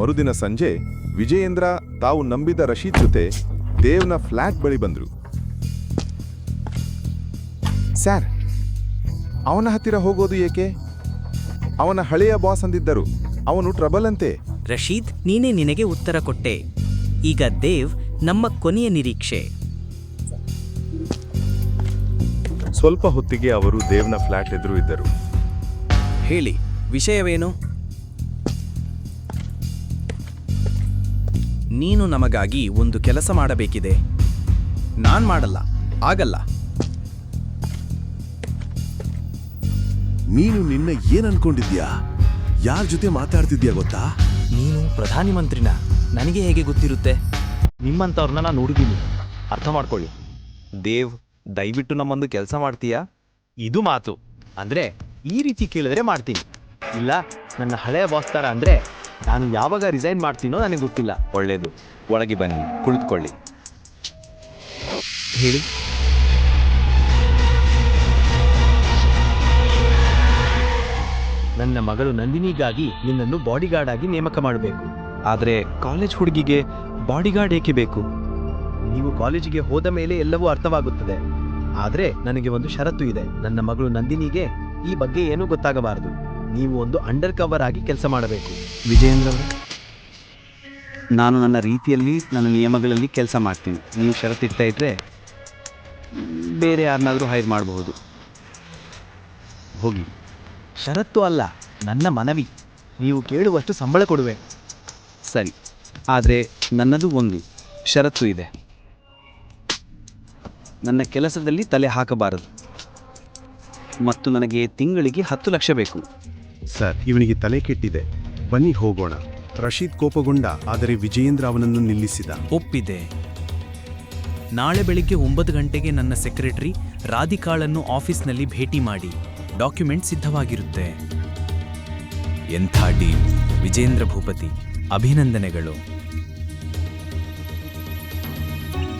ಮರುದಿನ ಸಂಜೆ ವಿಜಯೇಂದ್ರ ತಾವು ನಂಬಿದ ರಶೀದ್ ಜೊತೆ ದೇವ್ನ ಫ್ಲ್ಯಾಟ್ ಬಳಿ ಬಂದರು. ಸ್ಯಾರ್ ಅವನ ಹತ್ತಿರ ಹೋಗೋದು ಏಕೆ? ಅವನ ಹಳೆಯ ಬಾಸ್ ಅಂದಿದ್ದರು ಅವನು ಟ್ರಬಲ್ ಅಂತೆ. ರಶೀದ್ ನೀನೇ ನಿನಗೆ ಉತ್ತರ ಕೊಟ್ಟೆ. ಈಗ ದೇವ್ ನಮ್ಮ ಕೊನೆಯ ನಿರೀಕ್ಷೆ. ಸ್ವಲ್ಪ ಹೊತ್ತಿಗೆ ಅವರು ದೇವ್ನ ಫ್ಲ್ಯಾಟ್ ಎದುರು ಇದ್ದರು. ಹೇಳಿ ವಿಷಯವೇನು? ನೀನು ನಮಗಾಗಿ ಒಂದು ಕೆಲಸ ಮಾಡಬೇಕಿದೆ. ನಾನ್ ಮಾಡಲ್ಲ ಆಗಲ್ಲ. ನೀನು ನಿನ್ನ ಏನ್ ಅನ್ಕೊಂಡಿದ್ಯಾ ಯಾರ ಜೊತೆ ಮಾತಾಡ್ತಿದ್ಯಾ ಗೊತ್ತಾ? ನೀನು ಪ್ರಧಾನಿ ಮಂತ್ರಿನ? ನನಗೆ ಹೇಗೆ ಗೊತ್ತಿರುತ್ತೆ? ನಿಮ್ಮಂಥವ್ರನ್ನ ನಾನು ನೋಡಿದ್ದೀನಿ. ಅರ್ಥ ಮಾಡ್ಕೊಳ್ಳಿ. ದೇವ್ ದಯವಿಟ್ಟು ನಮ್ಮೊಂದು ಕೆಲಸ ಮಾಡ್ತೀಯಾ? ಇದು ಮಾತು. ಅಂದ್ರೆ ಈ ರೀತಿ ಕೇಳಿದ್ರೆ ಮಾಡ್ತೀನಿ. ಇಲ್ಲ ನನ್ನ ಹಳೆಯ ಬಾಸ್ ಥರ ಅಂದ್ರೆ ನಾನು ಯಾವಾಗ ರಿಸೈನ್ ಮಾಡ್ತೀನೋ ನನಗೆ ಗೊತ್ತಿಲ್ಲ. ಒಳ್ಳೇದು. ಒಳಗೆ ಬನ್ನಿ. ಕುಳಿತುಕೊಳ್ಳಿ. ಹೇಳಿ. ನನ್ನ ಮಗಳು ನಂದಿನಿಗಾಗಿ ನಿನ್ನನ್ನು ಬಾಡಿಗಾರ್ಡ್ ಆಗಿ ನೇಮಕ ಮಾಡಬೇಕು. ಆದರೆ ಕಾಲೇಜ್ ಹುಡುಗಿಗೆ ಬಾಡಿಗಾರ್ಡ್ ಏಕೆ ಬೇಕು? ನೀವು ಕಾಲೇಜಿಗೆ ಹೋದ ಮೇಲೆ ಎಲ್ಲವೂ ಅರ್ಥವಾಗುತ್ತದೆ. ಆದರೆ ನನಗೆ ಒಂದು ಷರತ್ತು ಇದೆ. ನನ್ನ ಮಗಳು ನಂದಿನಿಗೆ ಈ ಬಗ್ಗೆ ಏನೂ ಗೊತ್ತಾಗಬಾರದು. ನೀವು ಒಂದು ಅಂಡರ್ ಕವರ್ ಆಗಿ ಕೆಲಸ ಮಾಡಬೇಕು. ವಿಜಯೇಂದ್ರ ಅವರೇ ನಾನು ನನ್ನ ರೀತಿಯಲ್ಲಿ ನನ್ನ ನಿಯಮಗಳಲ್ಲಿ ಕೆಲಸ ಮಾಡ್ತೀನಿ. ನೀವು ಷರತ್ತಿಡ್ತಾ ಇದ್ದರೆ ಬೇರೆ ಯಾರನ್ನಾದರೂ ಹೈರ್ ಮಾಡಬಹುದು. ಹೋಗಿ. ಷರತ್ತು ಅಲ್ಲ ನನ್ನ ಮನವಿ. ನೀವು ಕೇಳುವಷ್ಟು ಸಂಬಳ ಕೊಡುವೆ. ಸರಿ. ಆದರೆ ನನ್ನದು ಒಂದು ಷರತ್ತು ಇದೆ. ನನ್ನ ಕೆಲಸದಲ್ಲಿ ತಲೆ ಹಾಕಬಾರದು. ಮತ್ತು ನನಗೆ ತಿಂಗಳಿಗೆ ಹತ್ತು ಲಕ್ಷ ಬೇಕು. ಸರ್ ಇವನಿಗೆ ತಲೆ ಕೆಟ್ಟಿದೆ. ಬನ್ನಿ ಹೋಗೋಣ. ರಶೀದ್ ಕೋಪಗೊಂಡ ಆದರೆ ವಿಜಯೇಂದ್ರ ಅವನನ್ನು ನಿಲ್ಲಿಸಿದ. ಒಪ್ಪಿದೆ. ನಾಳೆ ಬೆಳಿಗ್ಗೆ ಒಂಬತ್ತು ಗಂಟೆಗೆ ನನ್ನ ಸೆಕ್ರೆಟರಿ ರಾಧಿಕಾಳನ್ನು ಆಫೀಸ್ನಲ್ಲಿ ಭೇಟಿ ಮಾಡಿ. ಡಾಕ್ಯುಮೆಂಟ್ ಸಿದ್ಧವಾಗಿರುತ್ತೆ. ಎಂಥ ಟೀಮ್ ವಿಜೇಂದ್ರ ಭೂಪತಿ ಅಭಿನಂದನೆಗಳು.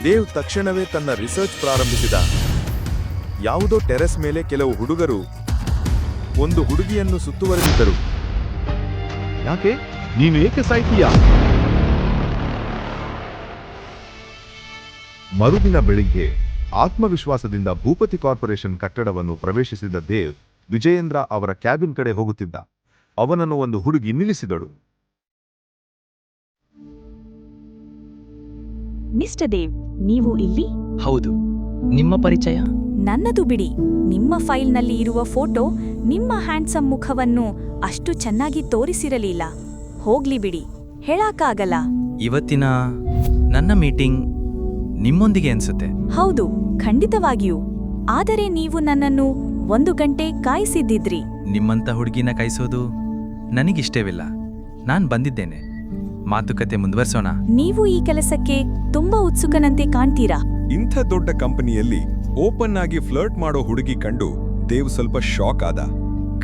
ದೇವ್ ತಕ್ಷಣವೇ ತನ್ನ ರಿಸರ್ಚ್ ಪ್ರಾರಂಭಿಸಿದ. ಯಾವುದೋ ಟೆರೆಸ್ ಮೇಲೆ ಕೆಲವು ಹುಡುಗರು ಒಂದು ಹುಡುಗಿಯನ್ನು ಸುತ್ತುವರೆದಿದ್ದರು. ಯಾಕೆ? ನೀನು ಏಕೆ ಸಾಯ್ತೀಯ? ಮರುದಿನ ಬೆಳಿಗ್ಗೆ ಆತ್ಮವಿಶ್ವಾಸದಿಂದ ಭೂಪತಿ ಕಾರ್ಪೊರೇಷನ್ ಕಟ್ಟಡವನ್ನು ಪ್ರವೇಶಿಸಿದ ದೇವ್ ವಿಜಯೇಂದ್ರ ಅವರ ಕ್ಯಾಬಿನ್ ಕಡೆ ಹೋಗುತ್ತಿದ್ದ. ಅವನನ್ನು ಒಂದು ಹುಡುಗಿ ನಿಲ್ಲಿಸಿದಳು. ಮಿಸ್ಟರ್ ದೇವ್ ನೀವು ಇಲ್ಲಿ? ಹೌದು. ನಿಮ್ಮ ಪರಿಚಯ? ನನ್ನದು ಬಿಡಿ. ನಿಮ್ಮ ಫೈಲ್ನಲ್ಲಿ ಇರುವ ಫೋಟೋ ನಿಮ್ಮ ಹ್ಯಾಂಡ್ಸಮ್ ಮುಖವನ್ನು ಅಷ್ಟು ಚೆನ್ನಾಗಿ ತೋರಿಸಿರಲಿಲ್ಲ. ಹೋಗ್ಲಿ ಬಿಡಿ. ಹೇಳಕ್ಕಾಗಲ್ಲ. ಇವತ್ತಿನ ನನ್ನ ಮೀಟಿಂಗ್ ನಿಮ್ಮೊಂದಿಗೆ ಅನ್ಸುತ್ತೆ. ಹೌದು ಖಂಡಿತವಾಗಿಯೂ. ಆದರೆ ನೀವು ನನ್ನನ್ನು ಒಂದು ಗಂಟೆ ಕಾಯಿಸಿದ್ದಿದ್ರಿ. ನಿಮ್ಮಂಥ ಹುಡುಗಿನ ಕಾಯಿಸೋದು ನನಗಿಷ್ಟವಿಲ್ಲ. ನಾನು ಬಂದಿದ್ದೇನೆ. ಮಾತುಕತೆ ಮುಂದುವರಿಸೋಣ. ನೀವು ಈ ಕೆಲಸಕ್ಕೆ ತುಂಬಾ ಉತ್ಸುಕನಂತೆ ಕಾಣ್ತೀರಾ? ಇಂಥ ದೊಡ್ಡ ಕಂಪನಿಯಲ್ಲಿ ಓಪನ್ ಆಗಿ ಫ್ಲರ್ಟ್ ಮಾಡೋ ಹುಡುಗಿ ಕಂಡು ದೇವ್ ಸ್ವಲ್ಪ ಶಾಕ್ ಆದ.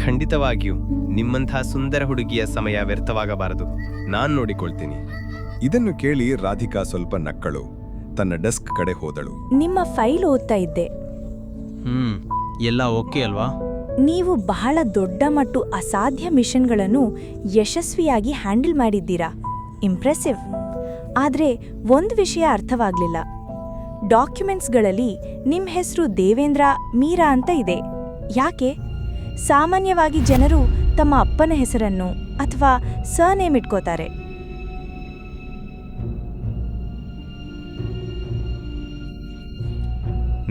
ಖಂಡಿತವಾಗಿಯೂ ನಿಮ್ಮಂಥ ಸುಂದರ ಹುಡುಗಿಯ ಸಮಯ ವ್ಯರ್ಥವಾಗಬಾರದು. ನಾನ್ ನೋಡಿಕೊಳ್ತೀನಿ. ಇದನ್ನು ಕೇಳಿ ರಾಧಿಕಾ ಸ್ವಲ್ಪ ನಕ್ಕಳು. ತನ್ನ ಡೆಸ್ಕ್ ಕಡೆ ಹೋದಳು. ನಿಮ್ಮ ಫೈಲ್ ಓದ್ತಾ ಇದ್ದೆ. ಹ್ಮ್ ಎಲ್ಲ ಓಕೆ ಅಲ್ವಾ? ನೀವು ಬಹಳ ದೊಡ್ಡ ಮತ್ತು ಅಸಾಧ್ಯ ಮಿಷನ್ಗಳನ್ನು ಯಶಸ್ವಿಯಾಗಿ ಹ್ಯಾಂಡಲ್ ಮಾಡಿದ್ದೀರಾ. ಇಂಪ್ರೆಸಿವ್. ಆದರೆ ಒಂದು ವಿಷಯ ಅರ್ಥವಾಗಲಿಲ್ಲ. ಡಾಕ್ಯುಮೆಂಟ್ಸ್ಗಳಲ್ಲಿ ನಿಮ್ಮ ಹೆಸರು ದೇವೇಂದ್ರ ಮೀರಾ ಅಂತ ಇದೆ. ಯಾಕೆ? ಸಾಮಾನ್ಯವಾಗಿ ಜನರು ತಮ್ಮ ಅಪ್ಪನ ಹೆಸರನ್ನು ಅಥವಾ ಸರ್ನೇಮ್ ಇಟ್ಕೋತಾರೆ.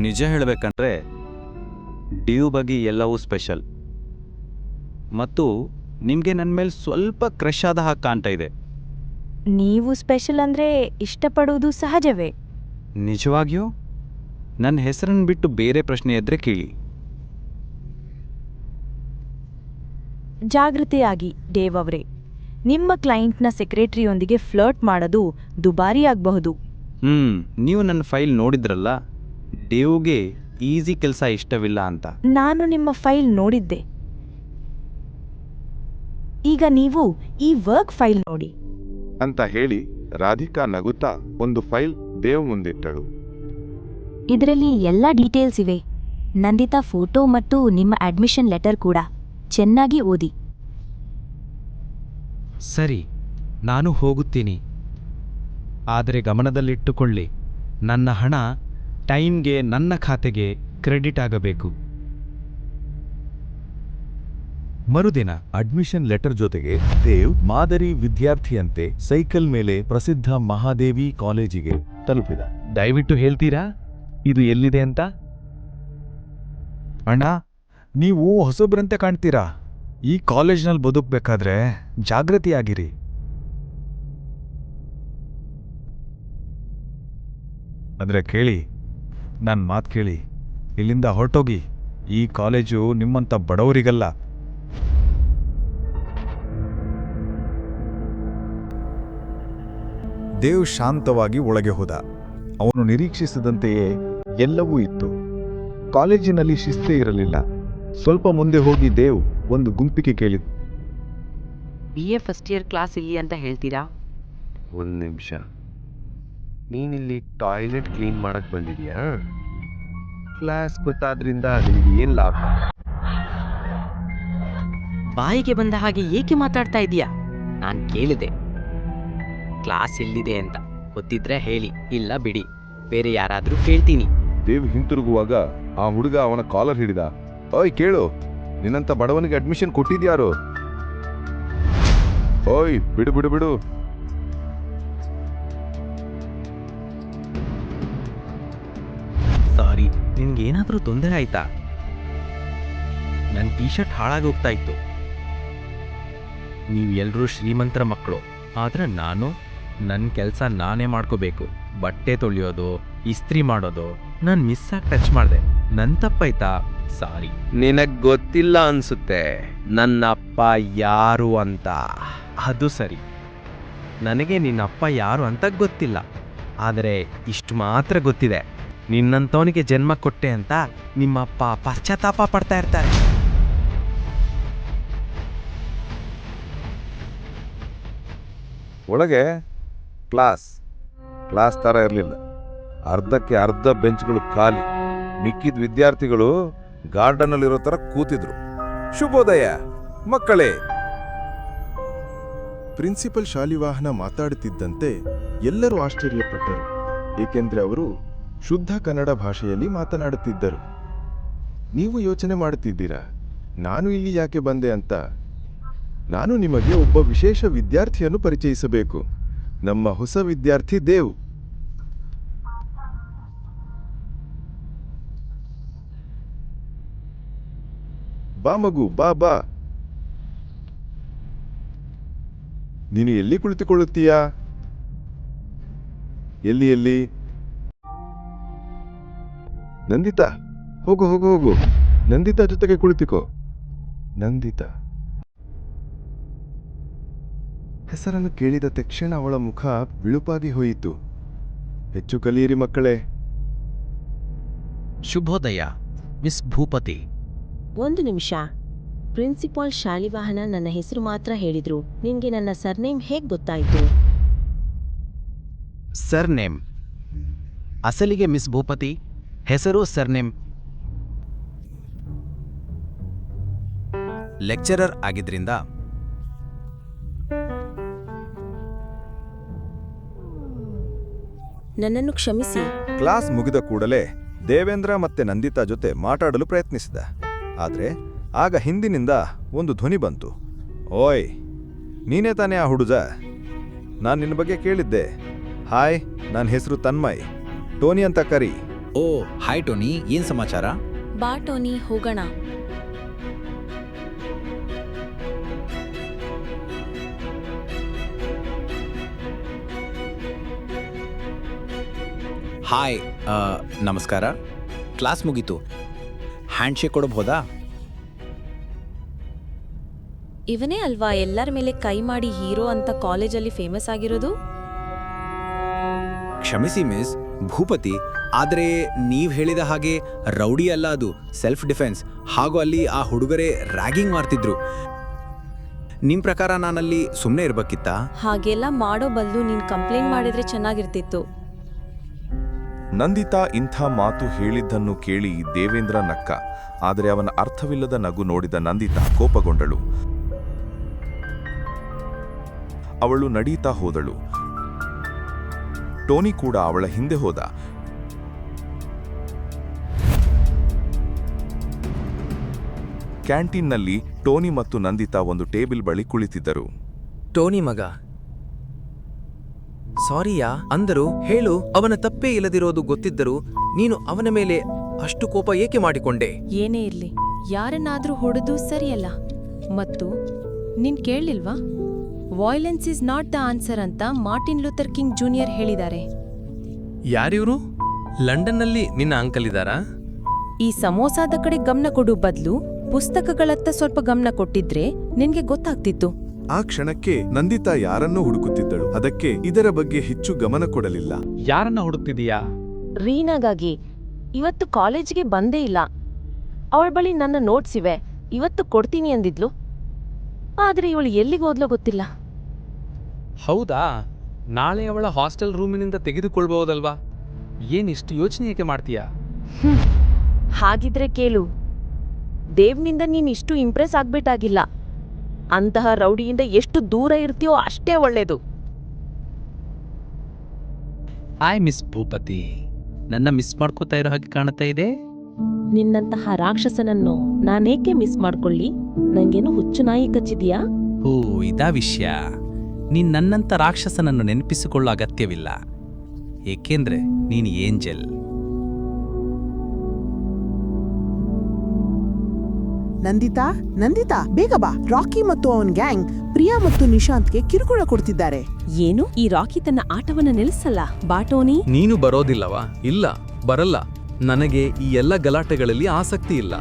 ನಿಜ ಹೇಳಬೇಕಂದ್ರೆ ಡ್ಯೂ ಬಗ್ಗೆ ಎಲ್ಲವೂ ಸ್ಪೆಷಲ್. ಮತ್ತು ನಿಮಗೆ ನನ್ನ ಮೇಲೆ ಸ್ವಲ್ಪ ಕ್ರಶ್ ಆದ ಹಾಗೆ ಕಾಣ್ತಾ ಇದೆ. ನೀವು ಸ್ಪೆಷಲ್ ಅಂದ್ರೆ ಇಷ್ಟಪಡುವುದು ಸಹಜವೇ. ನಿಜವಾಗಿಯೂ? ನನ್ನ ಹೆಸರನ್ನು ಬಿಟ್ಟು ಬೇರೆ ಪ್ರಶ್ನೆ ಎದ್ರೆ ಕೇಳಿ. ಜಾಗೃತೆಯಾಗಿ ಡೇವ್ ಅವರೇ. ನಿಮ್ಮ ಕ್ಲೈಂಟ್ನ ಸೆಕ್ರೆಟರಿಯೊಂದಿಗೆ ಫ್ಲರ್ಟ್ ಮಾಡೋದು ದುಬಾರಿಯಾಗಬಹುದು ಹ್ಮ್ ನೀವು ನನ್ನ ಫೈಲ್ ನೋಡಿದ್ರಲ್ಲ? ಡೇವ್ಗೆ ಈಸಿ ಕೆಲಸ ಇಷ್ಟವಿಲ್ಲ ಅಂತ. ನಾನು ನಿಮ್ಮ ಫೈಲ್ ನೋಡಿದ್ದೆ. ಈಗ ನೀವು ಈ ವರ್ಕ್ ಫೈಲ್ ನೋಡಿ. ಅಂತ ಹೇಳಿ ರಾಧಿಕಾ ನಗುತ್ತಾ ಒಂದು ಫೈಲ್ ದೇವ್ ಮುಂದಿಟ್ಟಳು ಇದರಲ್ಲಿ ಎಲ್ಲ ಡೀಟೇಲ್ಸ್ ಇವೆ. ನಂದಿತಾ ಫೋಟೋ ಮತ್ತು ನಿಮ್ಮ ಅಡ್ಮಿಷನ್ ಲೆಟರ್ ಕೂಡ. ಚೆನ್ನಾಗಿ ಓದಿ. ಸರಿ ನಾನು ಹೋಗುತ್ತೀನಿ. ಆದರೆ ಗಮನದಲ್ಲಿಟ್ಟುಕೊಳ್ಳಿ ನನ್ನ ಹಣ ಟೈಮ್ಗೆ ನನ್ನ ಖಾತೆಗೆ ಕ್ರೆಡಿಟ್ ಆಗಬೇಕು. ಮರುದಿನ ಅಡ್ಮಿಷನ್ ಲೆಟರ್ ಜೊತೆಗೆ ದೇವ್ ಮಾದರಿ ವಿದ್ಯಾರ್ಥಿಯಂತೆ ಸೈಕಲ್ ಮೇಲೆ ಪ್ರಸಿದ್ಧ ಮಹಾದೇವಿ ಕಾಲೇಜಿಗೆ ತಲುಪಿದ. ದಯವಿಟ್ಟು ಹೇಳ್ತೀರಾ? ಇದು ಎಲ್ಲಿದೆ ಅಂತ? ಅಣ್ಣ ನೀವು ಹೊಸಬ್ರಂತೆ ಕಾಣ್ತೀರಾ? ಈ ಕಾಲೇಜ್ನಲ್ಲಿ ಬದುಕಬೇಕಾದ್ರೆ ಜಾಗೃತಿಯಾಗಿರಿ ಅಂದರೆ ಕೇಳಿ ನನ್ನ ಮಾತು ಕೇಳಿ ಇಲ್ಲಿಂದ ಹೊರಟೋಗಿ ಈ ಕಾಲೇಜು ನಿಮ್ಮಂಥ ಬಡವರಿಗಲ್ಲ. ದೇವ್ ಶಾಂತವಾಗಿ ಒಳಗೆ ಹೋದ. ಅವನು ನಿರೀಕ್ಷಿಸಿದಂತೆಯೇ ಎಲ್ಲವೂ ಇತ್ತು. ಕಾಲೇಜಿನಲ್ಲಿ ಶಿಸ್ತೇ ಇರಲಿಲ್ಲ. ಸ್ವಲ್ಪ ಮುಂದೆ ಹೋಗಿ ದೇವ್ ಒಂದು ಗುಂಪಿಗೆ ಕೇಳಿದ. B A first year class ಇಲ್ಲಿ ಅಂತ ಹೇಳ್ತೀರಾ? ಒಂದು ನಿಮಿಷ. ನೀನಿಲ್ಲಿ ಟಾಯ್ಲೆಟ್ ಕ್ಲೀನ್ ಮಾಡಕ್ ಬಂದಿದ್ಯಾ? ಕ್ಲಾಸ್ ಗೊತ್ತಾದ್ರಿಂದ ನಿನಗೆ ಏನು ಲಾಭ? ಬಾಯಿಗೆ ಬಂದ ಹಾಗೆ ಏಕೆ ಮಾತಾಡ್ತಾ ಇದೀಯಾ? ನಾನು ಕೇಳಿದೆ. ಕ್ಲಾಸ್ ಎಲ್ಲಿದೆ ಅಂತ. ಗೊತ್ತಿದ್ರೆ ಹೇಳಿ ಇಲ್ಲ ಬಿಡಿ. ಬೇರೆ ಯಾರಾದರೂ ಕೇಳ್ತೀನಿ. ದೇವ್ ಹಿಂತಿರುಗುವಾಗ ಆ ಹುಡುಗ ಅವನ ಕಾಲರ್ ಹಿಡಿದ. ಓಯ್ ಕೇಳು. ನಿನ್ನಂತ ಬಡವನಿಗೆ ಅಡ್ಮಿಷನ್ ಕೊಟ್ಟಿದ್ಯಾರು? ಓಯ್ ಬಿಡು ಬಿಡು ಬಿಡು. ಸಾರಿ ನಿನ್ಗೇನಾದರೂ ತೊಂದರೆ ಆಯ್ತಾ? ನನ್ನ ಟೀ ಶರ್ಟ್ ಹಾಳಾಗೋಗ್ತಾ ಇತ್ತು. ನೀವು ಎಲ್ಲರೂ ಶ್ರೀಮಂತರ ಮಕ್ಕಳು ಆದ್ರೆ ನಾನು ನನ್ನ ಕೆಲಸ ನಾನೇ ಮಾಡ್ಕೋಬೇಕು. ಬಟ್ಟೆ ತೊಳೆಯೋದು ಇಸ್ತ್ರಿ ಮಾಡೋದು ನಾನು ಮಿಸ್ ಆಗಿ ಟಚ್ ಮಾಡಿದೆ. ನನ್ ತಪ್ಪಾಯ್ತಾ? ಸಾರಿ ನಿನಗ್ ಗೊತ್ತಿಲ್ಲ ಅನ್ಸುತ್ತೆ ನನ್ನ ಅಪ್ಪ ಯಾರು ಅಂತ. ಅದು ಸರಿ. ನನಗೆ ನಿನ್ನ ಅಪ್ಪ ಯಾರು ಅಂತ ಗೊತ್ತಿಲ್ಲ. ಆದರೆ ಇಷ್ಟು ಮಾತ್ರ ಗೊತ್ತಿದೆ. ನಿನ್ನಂಥವನಿಗೆ ಜನ್ಮ ಕೊಟ್ಟೆ ಅಂತ ನಿಮ್ಮಪ್ಪ ಪಶ್ಚಾತ್ತಾಪ ಪಡ್ತಾ ಇರ್ತಾರೆ. ಒಳಗೆ ಕ್ಲಾಸ್ ಕ್ಲಾಸ್ ಥರ ಇರಲಿಲ್ಲ. ಅರ್ಧಕ್ಕೆ ಅರ್ಧ ಬೆಂಚ್ಗಳು ಖಾಲಿ. ಮಿಕ್ಕಿದ ವಿದ್ಯಾರ್ಥಿಗಳು ಗಾರ್ಡನ್ನಲ್ಲಿರೋ ಥರ ಕೂತಿದ್ರು. ಶುಭೋದಯ, ಮಕ್ಕಳೇ! ಪ್ರಿನ್ಸಿಪಲ್ ಶಾಲಿವಾಹನ ಮಾತಾಡುತ್ತಿದ್ದಂತೆ ಎಲ್ಲರೂ ಆಶ್ಚರ್ಯಪಟ್ಟರು. ಏಕೆಂದರೆ ಅವರು ಶುದ್ಧ ಕನ್ನಡ ಭಾಷೆಯಲ್ಲಿ ಮಾತನಾಡುತ್ತಿದ್ದರು. ನೀವು ಯೋಚನೆ ಮಾಡುತ್ತಿದ್ದೀರಾ? ನಾನು ಇಲ್ಲಿ ಯಾಕೆ ಬಂದೆ ಅಂತ? ನಾನು ನಿಮಗೆ ಒಬ್ಬ ವಿಶೇಷ ವಿದ್ಯಾರ್ಥಿಯನ್ನು ಪರಿಚಯಿಸಬೇಕು. ನಮ್ಮ ಹೊಸ ವಿದ್ಯಾರ್ಥಿ ದೇವ್. ಬಾ ಮಗು, ಬಾ ಬಾ. ನೀನು ಎಲ್ಲಿ ಕುಳಿತುಕೊಳ್ಳುತ್ತೀಯಾ? ಎಲ್ಲಿ ಎಲ್ಲಿ? ನಂದಿತಾ, ಹೋಗು ಹೋಗು ಹೋಗು. ನಂದಿತಾ ಜೊತೆಗೆ ಕುಳಿತುಕೋ. ನಂದಿತಾ. ಹೆಸರನ್ನು ಕೇಳಿದ ತಕ್ಷಣ ಅವಳ ಮುಖ ಬಿಳುಪಾಗಿ ಹೋಯಿತು. ಹೆಚ್ಚು ಕಲಿಯಿರಿ ಮಕ್ಕಳೇ. ಶುಭೋದಯ ಮಿಸ್ ಭೂಪತಿ. ಒಂದು ನಿಮಿಷ. ಪ್ರಿನ್ಸಿಪಾಲ್ ಶಾಲಿವಾಹನ ನನ್ನ ಹೆಸರು ಮಾತ್ರ ಹೇಳಿದ್ರು. ನಿನ್ಗೆ ನನ್ನ ಸರ್ನೇಮ್ ಹೇಗ್ ಗೊತ್ತಾಯ್ತು? ಸರ್ನೇಮ್. ಅಸಲಿಗೆ ಮಿಸ್ ಭೂಪತಿ. ಹೆಸರು ಸರ್ನೇಮ್. ಲೆಕ್ಚರರ್ ಆಗಿದ್ರಿಂದ ನನ್ನನ್ನು ಕ್ಷಮಿಸಿ. ಕ್ಲಾಸ್ ಮುಗಿದ ಕೂಡಲೇ ದೇವೇಂದ್ರ ಮತ್ತೆ ನಂದಿತಾ ಜೊತೆ ಮಾತಾಡಲು ಪ್ರಯತ್ನಿಸಿದ. ಆದರೆ ಆಗ ಹಿಂದಿನಿಂದ ಒಂದು ಧ್ವನಿ ಬಂತು. ಓಯ್ ನೀನೇ ತಾನೇ ಆ ಹುಡುಗ? ನಾನು ನಿನ್ನ ಬಗ್ಗೆ ಕೇಳಿದ್ದೆ. ಹಾಯ್ ನನ್ನ ಹೆಸರು ತನ್ಮಯ್. ಟೋನಿ ಅಂತ ಕರಿ. ಓ ಹಾಯ್ ಟೋನಿ ಏನ್ ಸಮಾಚಾರ? ಬಾ ಟೋನಿ ಹೋಗೋಣ. ಹಾಯ್ ನಮಸ್ಕಾರ. ಕ್ಲಾಸ್ ಮುಗೀತು. ಹ್ಯಾಂಡ್ ಶೇಕ್ ಕೊಡಬಹುದಾ ಇವನೇ ಅಲ್ವಾ ಎಲ್ಲರ ಮೇಲೆ ಕೈ ಮಾಡಿ ಹೀರೋ ಅಂತ ಕಾಲೇಜಲ್ಲಿ ಫೇಮಸ್ ಆಗಿರೋದು? ಕ್ಷಮಿಸಿ ಮಿಸ್ ಭೂಪತಿ ಆದರೆ ನೀವು ಹೇಳಿದ ಹಾಗೆ ರೌಡಿ ಅಲ್ಲ ಅದು ಸೆಲ್ಫ್ ಡಿಫೆನ್ಸ್ ಹಾಗೂ ಅಲ್ಲಿ ಆ ಹುಡುಗರೇ ರ್ಯಾಗಿಂಗ್ ಮಾಡ್ತಿದ್ರು. ನಿಮ್ಮ ಪ್ರಕಾರ ನಾನಲ್ಲಿ ಸುಮ್ಮನೆ ಇರಬೇಕಿತ್ತ? ಹಾಗೆಲ್ಲ ಮಾಡೋ ಬದಲು ನೀನು ಕಂಪ್ಲೇಂಟ್ ಮಾಡಿದ್ರೆ ಚೆನ್ನಾಗಿರ್ತಿತ್ತು. ನಂದಿತಾ ಇಂಥ ಮಾತು ಹೇಳಿದ್ದನ್ನು ಕೇಳಿ ದೇವೇಂದ್ರ ನಕ್ಕ, ಆದರೆ ಅವನ ಅರ್ಥವಿಲ್ಲದ ನಗು ನೋಡಿದ ನಂದಿತಾ ಕೋಪಗೊಂಡಳು. ಅವಳು ನಡೀತಾ ಹೋದಳು. ಟೋನಿ ಕೂಡ ಅವಳ ಹಿಂದೆ ಹೋದ. ಕ್ಯಾಂಟೀನ್ನಲ್ಲಿ ಟೋನಿ ಮತ್ತು ನಂದಿತಾ ಒಂದು ಟೇಬಲ್ ಬಳಿ ಕುಳಿತಿದ್ದರು. ಟೋನಿ ಮಗ ಸಾರಿಯಾ? ಅಂದರು ಹೇಳು ಅವನ ತಪ್ಪೇ ಇಲ್ಲದಿರೋದು ಗೊತ್ತಿದ್ದರೂ ನೀನು ಅವನ ಮೇಲೆ ಅಷ್ಟು ಕೋಪ ಏಕೆ ಮಾಡಿಕೊಂಡೆ? ಏನೇ ಇರಲಿ ಯಾರನ್ನಾದ್ರೂ ಹೊಡೆದು ಸರಿಯಲ್ಲ. ಮತ್ತು ನೀನ್ ಕೇಳಿಲ್ವಾ violence is not the answer ಅಂತ ಮಾರ್ಟಿನ್ ಲೂಥರ್ ಕಿಂಗ್ ಜೂನಿಯರ್ ಹೇಳಿದ್ದಾರೆ. ಯಾರಿವ್ರು? ಲಂಡನ್ನಲ್ಲಿ ನಿನ್ನ ಅಂಕಲ್ ಇದ್ದಾರಾ ಈ ಸಮೋಸಾದ ಕಡೆ ಗಮನ ಕೊಡು ಬದಲು ಪುಸ್ತಕಗಳತ್ತ ಸ್ವಲ್ಪ ಗಮನ ಕೊಟ್ಟಿದ್ರೆ ನಿನ್ಗೆ ಗೊತ್ತಾಗ್ತಿತ್ತು. ಆ ಕ್ಷಣಕ್ಕೆ ನಂದಿತಾ ಯಾರನ್ನು ಹುಡುಕುತ್ತಿದ್ದಳು. ಅದಕ್ಕೆ ಇದರ ಬಗ್ಗೆ ಹೆಚ್ಚು ಗಮನ ಕೊಡಲಿಲ್ಲ. ಯಾರನ್ನ ಹುಡುಕ್ತಿದೀಯಾ ರೀನಾಗಾಗಿ ಇವತ್ತು ಕಾಲೇಜ್ಗೆ ಬಂದೇ ಇಲ್ಲ. ಅವಳ ಬಳಿ ನನ್ನ ನೋಟ್ಸ್ ಇವೆ. ಇವತ್ತು ಕೊಡ್ತೀನಿ ಅಂದಿದ್ಲು. ಆದ್ರೆ ಇವಳು ಎಲ್ಲಿಗೆ ಹೋದ್ಲೋ ಗೊತ್ತಿಲ್ಲ. ಹೌದಾ? ನಾಳೆ ಅವಳ ಹಾಸ್ಟೆಲ್ ರೂಮಿನಿಂದ ತೆಗೆದುಕೊಳ್ಬಹುದಲ್ವಾ? ಏನಿಷ್ಟು ಯೋಚನೆ ಏಕೆ ಮಾಡ್ತೀಯಾ? ಹಾಗಿದ್ರೆ ಕೇಳು. ದೇವ್ನಿಂದ ನೀನ್ ಇಷ್ಟು ಇಂಪ್ರೆಸ್ ಆಗ್ಬೇಕಾಗಿಲ್ಲ. ಅಂತಹ ರೌಡಿಯಿಂದ ಎಷ್ಟು ದೂರ ಇರ್ತೀಯೋ ಅಷ್ಟೇ ಒಳ್ಳೇದು. ಹಾಯ್ ಮಿಸ್ ಭೂಪತಿ ನನ್ನ ಮಿಸ್ ಮಾಡ್ಕೋತಾ ಇರೋ ಹಾಗೆ ಕಾಣ್ತಾ ಇದೆ? ನಿನ್ನಂತಹ ರಾಕ್ಷಸನನ್ನು ನಾನೇಕೆ ಮಿಸ್ ಮಾಡ್ಕೊಳ್ಳಿ? ನಂಗೇನು ಹುಚ್ಚು ನಾಯಿ ಕಚ್ಚಿದ್ಯಾ? ಓ ಇದಾ ವಿಷಯ. ನೀನ್ ನನ್ನಂತ ರಾಕ್ಷಸನನ್ನು ನೆನಪಿಸಿಕೊಳ್ಳೋ ಅಗತ್ಯವಿಲ್ಲ. ಏಕೆಂದ್ರೆ ನೀನು ಏಂಜೆಲ್. ನಂದಿತಾ ನಂದಿತಾ ಬೇಗ ಬಾ. ರಾಕಿ ಮತ್ತು ಅವನ್ ಗ್ಯಾಂಗ್ ಪ್ರಿಯಾ ಮತ್ತು ನಿಶಾಂತ್ಗೆ ಕಿರುಕುಳ ಕೊಡ್ತಿದ್ದಾರೆ. ಏನು? ಈ ರಾಕಿ ತನ್ನ ಆಟವನ್ನ ನಿಲ್ಲಿಸಲ್ಲ? ಬಾಟೋನಿ ನೀನು ಬರೋದಿಲ್ಲವಾ? ಇಲ್ಲ ಬರಲ್ಲ. ನನಗೆ ಈ ಎಲ್ಲ ಗಲಾಟೆಗಳಲ್ಲಿ ಆಸಕ್ತಿ ಇಲ್ಲ.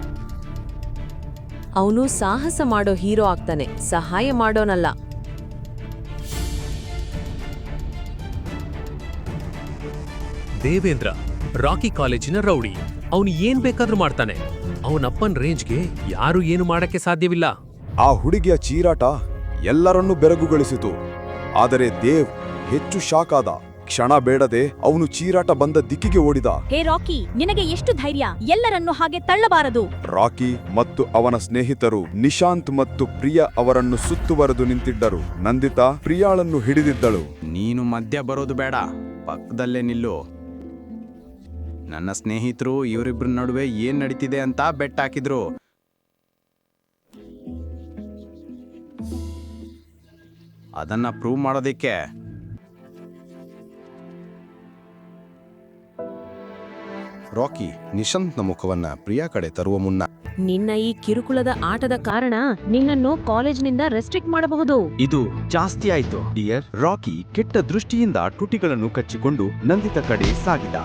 ಅವನು ಸಾಹಸ ಮಾಡೋ ಹೀರೋ ಆಗ್ತಾನೆ. ಸಹಾಯ ಮಾಡೋನಲ್ಲ. ದೇವೇಂದ್ರ ರಾಕಿ ಕಾಲೇಜಿನ ರೌಡಿ. ಅವನು ಏನ್ ಬೇಕಾದ್ರೂ ಮಾಡ್ತಾನೆ. ಅವನಪ್ಪನ್ ರೇಂಜ್ಗೆ ಯಾರು ಏನು ಮಾಡಕ್ಕೆ ಸಾಧ್ಯವಿಲ್ಲ. ಆ ಹುಡುಗಿಯ ಚೀರಾಟ ಎಲ್ಲರನ್ನೂ ಬೆರಗುಗೊಳಿಸಿತು. ಆದರೆ ದೇವ್ ಹೆಚ್ಚು ಶಾಕ್ ಆದ ಕ್ಷಣ ಬೇಡದೆ ಅವನು ಚೀರಾಟ ಬಂದ ದಿಕ್ಕಿಗೆ ಓಡಿದ. ಹೇ ರಾಕಿ ನಿನಗೆ ಎಷ್ಟು ಧೈರ್ಯ? ಎಲ್ಲರನ್ನು ಹಾಗೆ ತಳ್ಳಬಾರದು. ರಾಕಿ ಮತ್ತು ಅವನ ಸ್ನೇಹಿತರು ನಿಶಾಂತ್ ಮತ್ತು ಪ್ರಿಯ ಅವರನ್ನು ಸುತ್ತುವರೆದು ನಿಂತಿದ್ದರು. ನಂದಿತಾ ಪ್ರಿಯಾಳನ್ನು ಹಿಡಿದಿದ್ದಳು. ನೀನು ಮಧ್ಯ ಬರೋದು ಬೇಡ. ಪಕ್ಕದಲ್ಲೇ ನಿಲ್ಲು. ನನ್ನ ಸ್ನೇಹಿತರು ಇವರಿಬ್ಬರ ನಡುವೆ ಏನ್ ನಡೀತಿದೆ ಅಂತ ಬೆಟ್ ಹಾಕಿದ್ರು. ಅದನ್ನ ಪ್ರೂವ್ ಮಾಡೋದಿಕ್ಕೆ. ರಾಕಿ ನಿಶಾಂತ್ನ ಮುಖವನ್ನ ಪ್ರಿಯಾ ಕಡೆ ತರುವ ಮುನ್ನ. ನಿನ್ನ ಈ ಕಿರುಕುಳದ ಆಟದ ಕಾರಣ ನಿನ್ನನ್ನು ಕಾಲೇಜ್ನಿಂದ ರೆಸ್ಟ್ರಿಕ್ಟ್ ಮಾಡಬಹುದು. ಇದು ಜಾಸ್ತಿ ಆಯ್ತು ಡಿಯರ್ ರಾಕಿ ಕೆಟ್ಟ ದೃಷ್ಟಿಯಿಂದ ಟುಟಿಗಳನ್ನು ಕಚ್ಚಿಕೊಂಡು ನಂದಿತ ಕಡೆ ಸಾಗಿದ.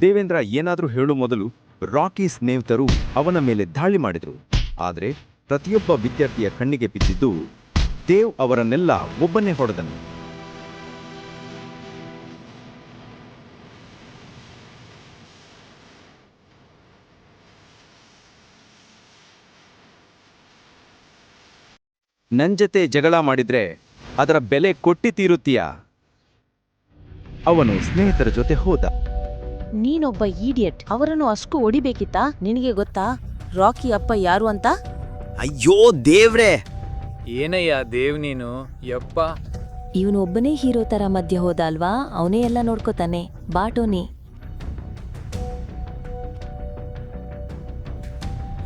ದೇವೇಂದ್ರ ಏನಾದ್ರೂ ಹೇಳು ಮೊದಲು ರಾಕಿ ಸ್ನೇಹಿತರು ಅವನ ಮೇಲೆ ದಾಳಿ ಮಾಡಿದ್ರು. ಆದರೆ ಪ್ರತಿಯೊಬ್ಬ ವಿದ್ಯಾರ್ಥಿಯ ಕಣ್ಣಿಗೆ ಬಿದ್ದಿದ್ದು ದೇವ್ ಅವರನ್ನೆಲ್ಲ ಒಬ್ಬನೇ ಹೊಡೆದನು. ನನ್ ಜತೆ ಜಗಳ ಮಾಡಿದ್ರೆ ಅದರ ಬೆಲೆ ಕೊಟ್ಟಿ ತೀರುತ್ತೀಯ ಅವನು ಸ್ನೇಹಿತರ ಜೊತೆ ಹೋದ. ನೀನೊಬ್ಬ ಈಡಿಯಟ್. ಅವರನ್ನು ಅಷ್ಟು ಹೊಡಿಬೇಕಿತ್ತಾ? ನಿನಗೆ ಗೊತ್ತಾ? ರಾಕಿ ಅಪ್ಪ ಯಾರು ಅಂತ? ಅಯ್ಯೋ ದೇವ್ರೆ! ಏನಯ್ಯ ದೇವ್ ನೀನು? ಯಪ್ಪ. ಇವನು ಒಬ್ಬನೇ ಹೀರೋ ತರ ಮಧ್ಯೆ ಹೋದ ಅಲ್ವಾ? ಅವನೇ ಎಲ್ಲ ನೋಡ್ಕೋತಾನೆ. ಬಾಟೋನಿ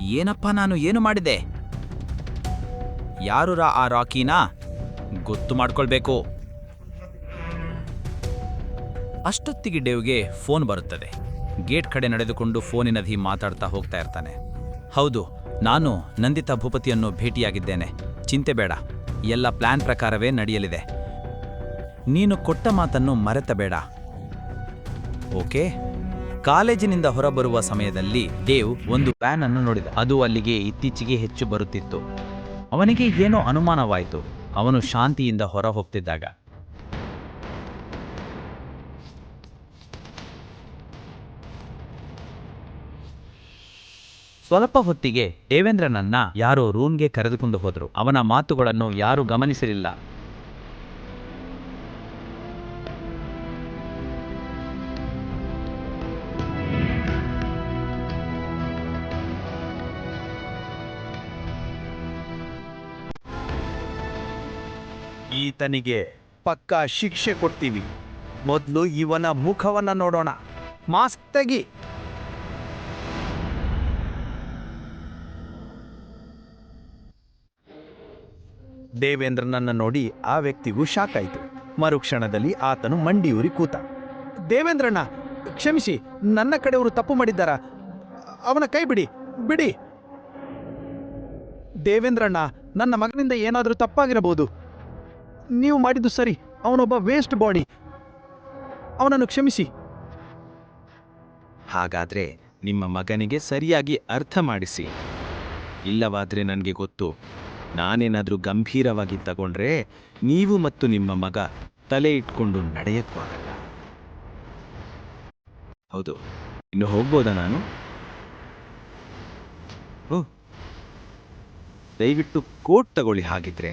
ಏನಪ್ಪ ನಾನು ಏನು ಮಾಡಿದೆ? ಯಾರು ರಾ ಆ ರಾಕಿನಾ? ಗೊತ್ತು ಮಾಡ್ಕೊಳ್ಬೇಕು. ಅಷ್ಟೊತ್ತಿಗೆ ಡೇವ್ಗೆ ಫೋನ್ ಬರುತ್ತದೆ. ಗೇಟ್ ಕಡೆ ನಡೆದುಕೊಂಡು ಫೋನಿನದಿ ಮಾತಾಡ್ತಾ ಹೋಗ್ತಾ ಇರ್ತಾನೆ. ಹೌದು, ನಾನು ನಂದಿತಾ ಭೂಪತಿಯನ್ನು ಭೇಟಿಯಾಗಿದ್ದೇನೆ. ಚಿಂತೆ ಬೇಡ, ಎಲ್ಲ ಪ್ಲಾನ್ ಪ್ರಕಾರವೇ ನಡೆಯಲಿದೆ. ನೀನು ಕೊಟ್ಟ ಮಾತನ್ನು ಮರೆತ ಬೇಡ ಓಕೆ? ಕಾಲೇಜಿನಿಂದ ಹೊರಬರುವ ಸಮಯದಲ್ಲಿ ದೇವ್ ಒಂದು ಪ್ಯಾನ್ ಅನ್ನು ನೋಡಿದ. ಅದು ಅಲ್ಲಿಗೆ ಇತ್ತೀಚೆಗೆ ಹೆಚ್ಚು ಬರುತ್ತಿತ್ತು. ಅವನಿಗೆ ಏನೋ ಅನುಮಾನವಾಯಿತು. ಅವನು ಶಾಂತಿಯಿಂದ ಹೊರ ಹೋಗ್ತಿದ್ದಾಗ ಸ್ವಲ್ಪ ಹೊತ್ತಿಗೆ ದೇವೇಂದ್ರನನ್ನ ಯಾರೋ ರೂಮ್ಗೆ ಕರೆದುಕೊಂಡು ಹೋದರು. ಅವನ ಮಾತುಗಳನ್ನು ಯಾರೂ ಗಮನಿಸಲಿಲ್ಲ. ಈತನಿಗೆ ಪಕ್ಕಾ ಶಿಕ್ಷೆ ಕೊಡ್ತೀವಿ. ಮೊದಲು ಇವನ ಮುಖವನ್ನ ನೋಡೋಣ. ಮಾಸ್ಕ್ ದೇವೇಂದ್ರನನ್ನ ನೋಡಿ ಆ ವ್ಯಕ್ತಿಗೂ ಶಾಕ್ ಆಯಿತು ಮರುಕ್ಷಣದಲ್ಲಿ ಆತನು ಮಂಡಿಯೂರಿ ಕೂತ. ದೇವೇಂದ್ರಣ್ಣ, ಕ್ಷಮಿಸಿ, ನನ್ನ ಕಡೆಯವರು ತಪ್ಪು ಮಾಡಿದ್ದಾರ? ಅವನ ಕೈ ಬಿಡಿ ಬಿಡಿ. ದೇವೇಂದ್ರಣ್ಣ, ನನ್ನ ಮಗನಿಂದ ಏನಾದರೂ ತಪ್ಪಾಗಿರಬಹುದು? ನೀವು ಮಾಡಿದ್ದು ಸರಿ, ಅವನೊಬ್ಬ ವೇಸ್ಟ್ ಬಾಡಿ ಅವನನ್ನು ಕ್ಷಮಿಸಿ. ಹಾಗಾದ್ರೆ ನಿಮ್ಮ ಮಗನಿಗೆ ಸರಿಯಾಗಿ ಅರ್ಥ ಮಾಡಿಸಿ. ಇಲ್ಲವಾದ್ರೆ ನನಗೆ ಗೊತ್ತು. ನಾನೇನಾದರೂ ಗಂಭೀರವಾಗಿ ತಗೊಂಡ್ರೆ ನೀವು ಮತ್ತು ನಿಮ್ಮ ಮಗ ತಲೆ ಇಟ್ಕೊಂಡು ನಡೆಯಕ್ಕೂ ಹೌದು. ಇನ್ನು ಹೋಗ್ಬೋದಾ ನಾನು? ಓ ದಯವಿಟ್ಟು ಕೋಟ್ ತಗೊಳ್ಳಿ ಹಾಗಿದ್ರೆ.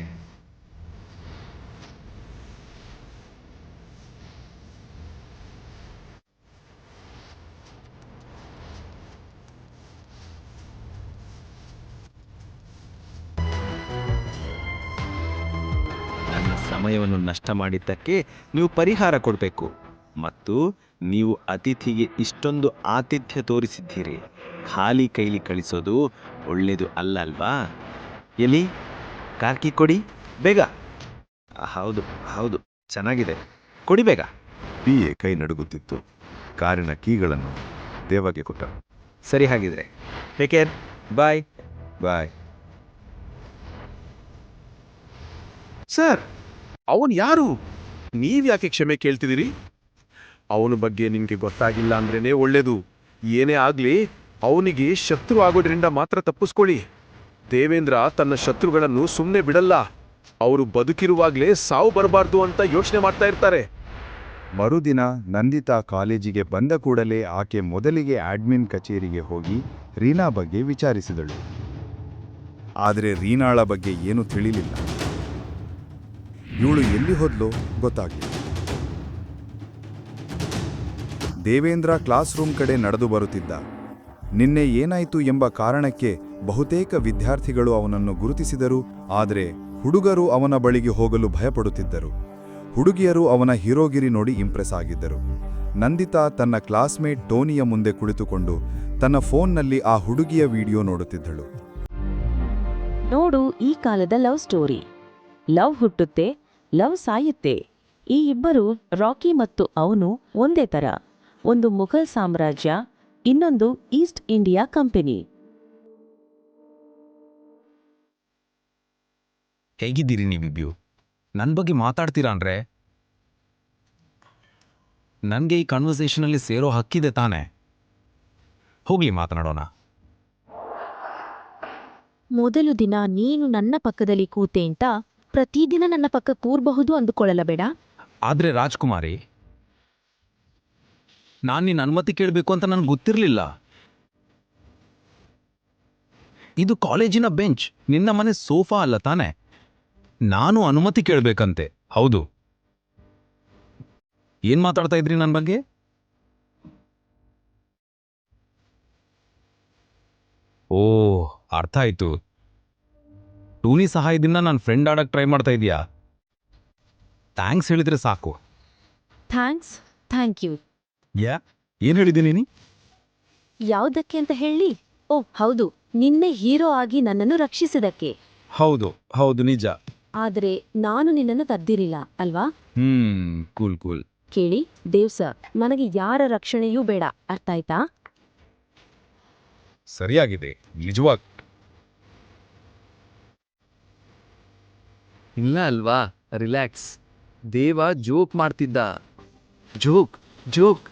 ನಷ್ಟ ಮಾಡಿದ್ದಕ್ಕೆ ನೀವು ಪರಿಹಾರ ಕೊಡಬೇಕು. ಮತ್ತು ನೀವು ಅತಿಥಿಗೆ ಇಷ್ಟೊಂದು ಆತಿಥ್ಯ ತೋರಿಸಿದ್ದೀರಿ. ಖಾಲಿ ಕೈಲಿ ಕಳಿಸೋದು ಒಳ್ಳೆಯದು ಅಲ್ಲ ಅಲ್ವಾ ಎಲ್ಲಿ? ಕಾರ್ಕಿ ಕೊಡಿ. ಬೇಗ. ಹೌದು ಹೌದು. ಚೆನ್ನಾಗಿದೆ. ಕೊಡಿ ಬೇಗ. ಪಿ ಎ ಕೈ ನಡುಗುತ್ತಿತ್ತು. ಕಾರಿನ ಕೀಗಳನ್ನು ದೇವಗೆ ಕೊಟ್ಟ. ಸರಿ ಹಾಗಿದ್ರೆ. Take care bye bye sir ಅವನ್ ಯಾರು? ನೀವ್ಯಾಕೆ ಕ್ಷಮೆ ಕೇಳ್ತಿದ್ದೀರಿ? ಅವನ ಬಗ್ಗೆ ನಿಮಗೆ ಗೊತ್ತಾಗಿಲ್ಲ ಅಂದ್ರೇ ಒಳ್ಳೆಯದು ಏನೇ ಆಗಲಿ, ಅವನಿಗೆ ಶತ್ರು ಆಗೋದ್ರಿಂದ ಮಾತ್ರ ತಪ್ಪಿಸ್ಕೊಳ್ಳಿ. ದೇವೇಂದ್ರ ತನ್ನ ಶತ್ರುಗಳನ್ನು ಸುಮ್ಮನೆ ಬಿಡಲ್ಲ. ಅವರು ಬದುಕಿರುವಾಗಲೇ ಸಾವು ಬರಬಾರ್ದು ಅಂತ ಯೋಚನೆ ಮಾಡ್ತಾ ಇರ್ತಾರೆ. ಮರುದಿನ ನಂದಿತಾ ಕಾಲೇಜಿಗೆ ಬಂದ ಕೂಡಲೇ ಆಕೆ ಮೊದಲಿಗೆ ಆಡ್ಮಿನ್ ಕಚೇರಿಗೆ ಹೋಗಿ ರೀನಾ ಬಗ್ಗೆ ವಿಚಾರಿಸಿದಳು. ಆದರೆ ರೀನಾಳ ಬಗ್ಗೆ ಏನೂ ತಿಳಿಲಿಲ್ಲ. ಇವಳು ಎಲ್ಲಿ ಹೋದ್ಲೋ ಗೊತ್ತಾಗಲಿಲ್ಲ. ದೇವೇಂದ್ರ ಕ್ಲಾಸ್ ರೂಮ್ ಕಡೆ ನಡೆದು ಬರುತ್ತಿದ್ದ. ನಿನ್ನೆ ಏನಾಯಿತು ಎಂಬ ಕಾರಣಕ್ಕೆ ಬಹುತೇಕ ವಿದ್ಯಾರ್ಥಿಗಳು ಅವನನ್ನು ಗುರುತಿಸಿದರು, ಆದರೆ ಹುಡುಗರು ಅವನ ಬಳಿಗೆ ಹೋಗಲು ಭಯಪಡುತ್ತಿದ್ದರು. ಹುಡುಗಿಯರು ಅವನ ಹೀರೋಗಿರಿ ನೋಡಿ ಇಂಪ್ರೆಸ್ ಆಗಿದ್ದರು. ನಂದಿತಾ ತನ್ನ ಕ್ಲಾಸ್ಮೇಟ್ ಟೋನಿಯ ಮುಂದೆ ಕುಳಿತುಕೊಂಡು ತನ್ನ ಫೋನ್ನಲ್ಲಿ ಆ ಹುಡುಗಿಯ ವಿಡಿಯೋ ನೋಡುತ್ತಿದ್ದಳು. ನೋಡು ಈ ಕಾಲದ ಲವ್ ಸ್ಟೋರಿ. ಲವ್ ಹುಟ್ಟುತ್ತೆ ಲವ್ ಸಾಯುತ್ತೆ. ಈ ಇಬ್ಬರು ರಾಕಿ ಮತ್ತು ಅವನು ಒಂದೇ ತರ. ಒಂದು ಮುಘಲ್ ಸಾಮ್ರಾಜ್ಯ ಇನ್ನೊಂದು ಈಸ್ಟ್ ಇಂಡಿಯಾ ಕಂಪನಿ. ಹೇಗಿದ್ದೀರಿ ನೀವಿಬ್ಯೂ ನನ್ನ ಬಗ್ಗೆ ಮಾತಾಡ್ತೀರಾ ಅಂದ್ರೆ? ನನಗೆ ಈ ಕನ್ವರ್ಸೇಷನಲ್ಲಿ ಸೇರೋ ಹಕ್ಕಿದೆ ತಾನೆ. ಹೋಗಿ ಮಾತನಾಡೋಣ. ಮೊದಲು ದಿನ ನೀನು ನನ್ನ ಪಕ್ಕದಲ್ಲಿ ಕೂತೆ ಅಂತ ಪ್ರತಿದಿನ ನನ್ನ ಪಕ್ಕ ಕೂರ್ಬಹುದು ಅಂದುಕೊಳ್ಳಲ ಬೇಡ. ಆದ್ರೆ ರಾಜ್ಕುಮಾರಿ, ನಾನು ನಿನ್ನ ಅನುಮತಿ ಕೇಳಬೇಕು ಅಂತ ನನಗೆ ಗೊತ್ತಿರಲಿಲ್ಲ. ಇದು ಕಾಲೇಜಿನ ಬೆಂಚ್, ನಿನ್ನ ಮನೆ ಸೋಫಾ ಅಲ್ಲ ತಾನೆ? ನಾನು ಅನುಮತಿ ಕೇಳಬೇಕಂತೆ, ಹೌದು. ಏನ್ ಮಾತಾಡ್ತಾ ಇದ್ರಿ ನನ್ನ ಬಗ್ಗೆ? ಓ, ಅರ್ಥ ಆಯ್ತು. ಟೂನಿ ಸಹಾಯದಿಂದ ನಾನು ಫ್ರೆಂಡ್ ಆಡಕ್ಕೆ ಟ್ರೈ ಮಾಡ್ತಾ ಇದೀಯಾ? ಥ್ಯಾಂಕ್ಸ್ ಹೇಳಿದ್ರೆ ಸಾಕು. ಥ್ಯಾಂಕ್ಸ್ ಥ್ಯಾಂಕ್ ಯು ಯಾ? ಏನು ಹೇಳಿದ್ದೀನಿ ನೀ ಯಾವುದಕ್ಕೆ ಅಂತ ಹೇಳಿ? ಓ ಹೌದು. ನಿನ್ನೆ ಹೀರೋ ಆಗಿ ನನ್ನನ್ನು ರಕ್ಷಿಸಿದಕ್ಕೆ ಹೌದು ಹೌದು ನಿಜ. ಆದರೆ ನಾನು ನಿನ್ನನ್ನು ತದ್ದಿರಿಲ್ಲ ಅಲ್ವಾ? ಹ್ಮ್ ಕೂಲ್ ಕೂಲ್ ಕೇಳಿ ದೇವ್ ಸರ್ ನನಗೆ ಯಾರ ರಕ್ಷಣೆಯೂ ಬೇಡ. ಅರ್ಥ ಆಯ್ತಾ ಸರಿಯಾಗಿದೆ. ನಿಜವಾಗ ಇಲ್ಲ ಅಲ್ವಾ? ರಿಲ್ಯಾಕ್ಸ್ ದೇವ ಜೋಕ್ ಮಾಡ್ತಿದ್ದ. Joke joke.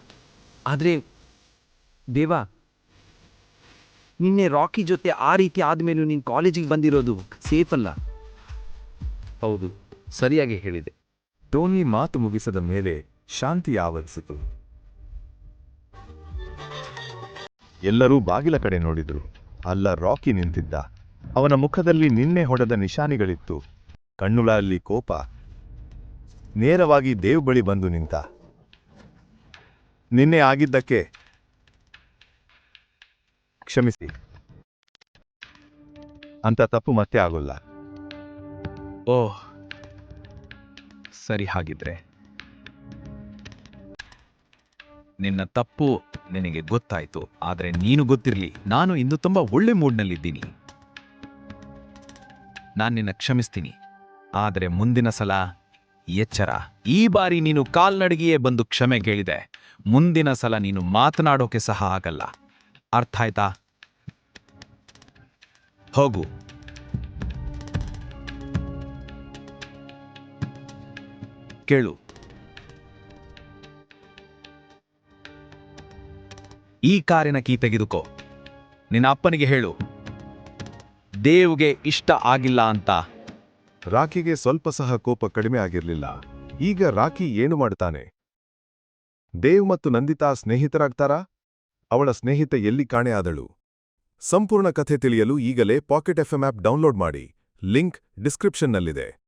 ಆದರೆ ದೇವ ನಿನ್ನೆ ರಾಕಿ ಜೊತೆ ಆ ರೀತಿ ಆದ್ಮೇಲೂ ನೀನು ಕಾಲೇಜಿಗೆ ಬಂದಿರೋದು ಸೇಫ್ ಅಲ್ಲ? ಹೌದು ಸರಿಯಾಗಿ ಹೇಳಿದೆ. ಟೋನಿ ಮಾತು ಮುಗಿಸದ ಮೇಲೆ ಶಾಂತಿ ಆವರಿಸಿತು. ಎಲ್ಲರೂ ಬಾಗಿಲ ಕಡೆ ನೋಡಿದ್ರು. ಅಲ್ಲ ರಾಕಿ ನಿಂತಿದ್ದ. ಅವನ ಮುಖದಲ್ಲಿ ನಿನ್ನೆ ಹೊಡೆದ ನಿಶಾನಿಗಳಿತ್ತು. ಕಣ್ಣುಗಳಲ್ಲಿ ಕೋಪ. ನೇರವಾಗಿ ದೇವ್ ಬಳಿ ಬಂದು ನಿಂತ. ನಿನ್ನೆ ಆಗಿದ್ದಕ್ಕೆ ಕ್ಷಮಿಸಿ. ಅಂತ ತಪ್ಪು ಮತ್ತೆ ಆಗೋಲ್ಲ. ಓಹ್ ಸರಿ ಹಾಗಿದ್ರೆ. ನಿನ್ನ ತಪ್ಪು ನಿನಗೆ ಗೊತ್ತಾಯ್ತು, ಆದ್ರೆ ನೀನು ಗೊತ್ತಿರಲಿ, ನಾನು ಇಂದು ತುಂಬಾ ಒಳ್ಳೆ ಮೂಡ್ನಲ್ಲಿದ್ದೀನಿ ನಾನು ನಿನ್ನ ಕ್ಷಮಿಸ್ತೀನಿ. ಆದರೆ ಮುಂದಿನ ಸಲ ಎಚ್ಚರ. ಈ ಬಾರಿ ನೀನು ಕಾಲ್ನಡಿಗೆಯೇ ಬಂದು ಕ್ಷಮೆ ಕೇಳಿದೆ. ಮುಂದಿನ ಸಲ ನೀನು ಮಾತನಾಡೋಕೆ ಸಹ ಆಗಲ್ಲ. ಅರ್ಥ ಆಯ್ತಾ? ಹೋಗು. ಕೇಳು. ಈ ಕಾರಿನ ಕೀ ತೆಗೆದುಕೋ. ನಿನ್ನ ಅಪ್ಪನಿಗೆ ಹೇಳು. ದೇವ್ಗೆ ಇಷ್ಟ ಆಗಿಲ್ಲ ಅಂತ. ರಾಕಿಗೆ ಸ್ವಲ್ಪ ಸಹ ಕೋಪ ಕಡಿಮೆ ಆಗಿರಲಿಲ್ಲ. ಈಗ ರಾಕಿ ಏನು ಮಾಡ್ತಾನೆ ದೇವ್ ಮತ್ತು ನಂದಿತಾ ಸ್ನೇಹಿತರಾಗ್ತಾರಾ? ಅವಳ ಸ್ನೇಹಿತೆ ಎಲ್ಲಿ ಕಾಣೆ ಆದಳು? ಸಂಪೂರ್ಣ ಕಥೆ ತಿಳಿಯಲು ಈಗಲೇ ಪಾಕೆಟ್ ಎಫ್ಎಂ ಆಪ್ ಡೌನ್ಲೋಡ್ ಮಾಡಿ. ಲಿಂಕ್ ಡಿಸ್ಕ್ರಿಪ್ಷನ್ನಲ್ಲಿದೆ.